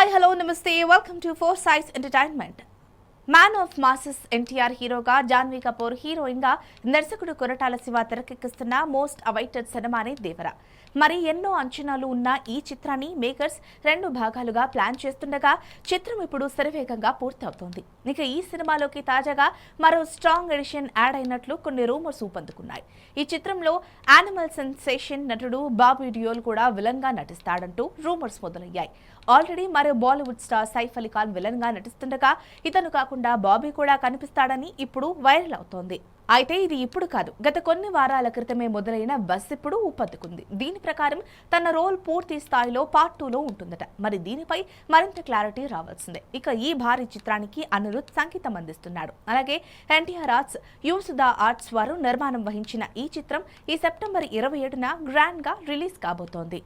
hi hello namaste welcome to four size entertainment man of masses NTR హీరోగా జాన్వీ కపూర్ హీరోయిన్గా దర్శకుడు కొరటాల శివ తెరకెక్కిస్తున్న మోస్ట్ అవైటెడ్ సినిమానే దేవర. మరి ఎన్నో అంచనాలు ఉన్న ఈ చిత్రాన్ని మేకర్స్ రెండు భాగాలుగా ప్లాన్ చేస్తుండగా చిత్రం ఇప్పుడు శరవేగంగా పూర్తవుతోంది. ఇక ఈ సినిమాలోకి తాజాగా మరో స్ట్రాంగ్ ఎడిషన్ యాడ్ అయినట్లు కొన్ని రూమర్స్ ఊపందుకున్నాయి. ఈ చిత్రంలో యానిమల్ సెన్సేషన్ నటుడు బాబు డియోల్ కూడా విలన్గా నటిస్తాడంటూ రూమర్స్ మొదలయ్యాయి. ఆల్రెడీ మరో బాలీవుడ్ స్టార్ సైఫ్ అలీ ఖాన్ విలన్గా నటిస్తుండగా ఇతను కాకుండా బాబీ కూడా కనిపిస్తాడని ఇప్పుడు వైరల్ అవుతోంది. అయితే ఇది ఇప్పుడు కాదు. గత కొన్ని వారాల క్రితమే మొదలైన బస్ ఇప్పుడు ఊపందుకుంది. దీని ప్రకారం తన రోల్ పూర్తి స్థాయిలో పార్ట్ టూలో ఉంటుందట. మరి దీనిపై మరింత క్లారిటీ రావాల్సిందే. ఇక ఈ భారీ చిత్రానికి అనిరుద్ సంగీతం అందిస్తున్నాడు. అలాగే ఎన్టీఆర్ ఆర్ట్స్ యూసుదా ఆర్ట్స్ వారు నిర్మాణం వహించిన ఈ చిత్రం ఈ సెప్టెంబర్ ఇరవై ఏడున గ్రాండ్గా రిలీజ్ కాబోతోంది.